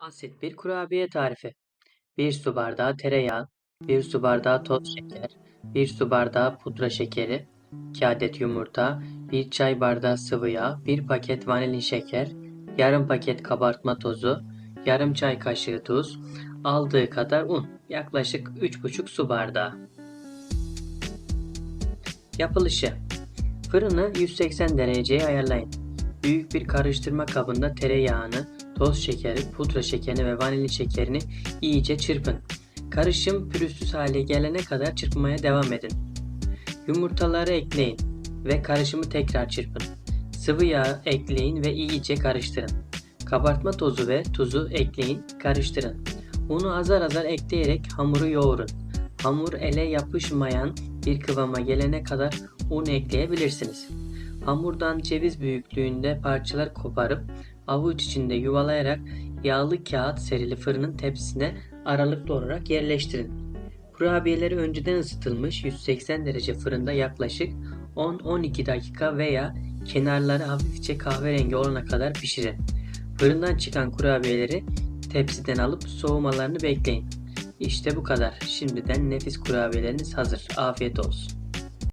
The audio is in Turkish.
Basit bir kurabiye tarifi. 1 su bardağı tereyağı, 1 su bardağı toz şeker, 1 su bardağı pudra şekeri, 2 adet yumurta, 1 çay bardağı sıvı yağ, 1 paket vanilin şeker, yarım paket kabartma tozu, yarım çay kaşığı tuz, aldığı kadar un, yaklaşık 3,5 su bardağı. Yapılışı Fırını 180 dereceye ayarlayın. Büyük bir karıştırma kabında tereyağını, toz şekeri, pudra şekerini ve vanilin şekerini iyice çırpın. Karışım pürüzsüz hale gelene kadar çırpmaya devam edin. Yumurtaları ekleyin ve karışımı tekrar çırpın. Sıvı yağ ekleyin ve iyice karıştırın. Kabartma tozu ve tuzu ekleyin, karıştırın. Unu azar azar ekleyerek hamuru yoğurun. Hamur ele yapışmayan bir kıvama gelene kadar un ekleyebilirsiniz. Hamurdan ceviz büyüklüğünde parçalar koparıp avuç içinde yuvalayarak yağlı kağıt serili fırının tepsisine aralıklı olarak yerleştirin. Kurabiyeleri önceden ısıtılmış 180 derece fırında yaklaşık 10-12 dakika veya kenarları hafifçe kahverengi olana kadar pişirin. Fırından çıkan kurabiyeleri tepsiden alıp soğumalarını bekleyin. İşte bu kadar. Şimdiden nefis kurabiyeleriniz hazır. Afiyet olsun.